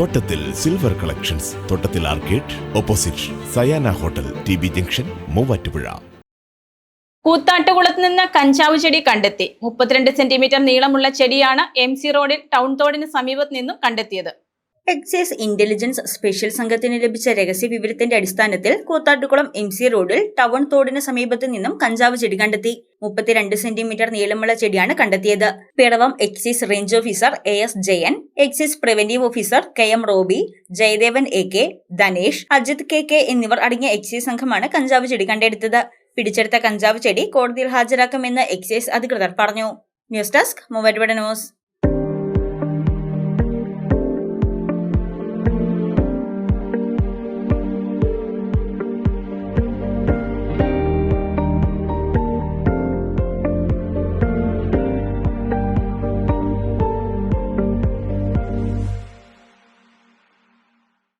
Thottathil silver collections Thottathil arcade opposite Sayana hotel T B junction Muvattupuzha. കൂത്താട്ടുകുളത്ത് നിന്ന് കഞ്ചാവ് ചെടി കണ്ടെത്തി. മുപ്പത്തിരണ്ട് സെന്റിമീറ്റർ നീളമുള്ള ചെടിയാണ് എം സി റോഡിൽ ടൗൺ തോടിന് സമീപത്ത് നിന്നും കണ്ടെത്തിയത്. എക്സൈസ് ഇന്റലിജൻസ് സ്പെഷ്യൽ സംഘത്തിന് ലഭിച്ച രഹസ്യ വിവരത്തിന്റെ അടിസ്ഥാനത്തിൽ കൂത്താട്ടുകുളം എം സി റോഡിൽ ടൗൺ തോടിന് സമീപത്ത് നിന്നും കഞ്ചാവ് ചെടി കണ്ടെത്തി. മുപ്പത്തിരണ്ട് സെന്റിമീറ്റർ നീളമുള്ള ചെടിയാണ് കണ്ടെത്തിയത്. Piravom excise range officer A S Jayan excise preventive officer K M Robi Jayadevan A K Dhanesh Ajith K K എന്നിവർ അടങ്ങിയ എക്സൈസ് സംഘമാണ് കഞ്ചാവ് ചെടി കണ്ടെടുത്തത്. പിടിച്ചെടുത്ത കഞ്ചാവ് ചെടി കോടതിയിൽ ഹാജരാക്കുമെന്ന് എക്സൈസ് അധികൃതർ പറഞ്ഞു. ന്യൂസ് ഡെസ്ക് മൂവരുവട ന്യൂസ്.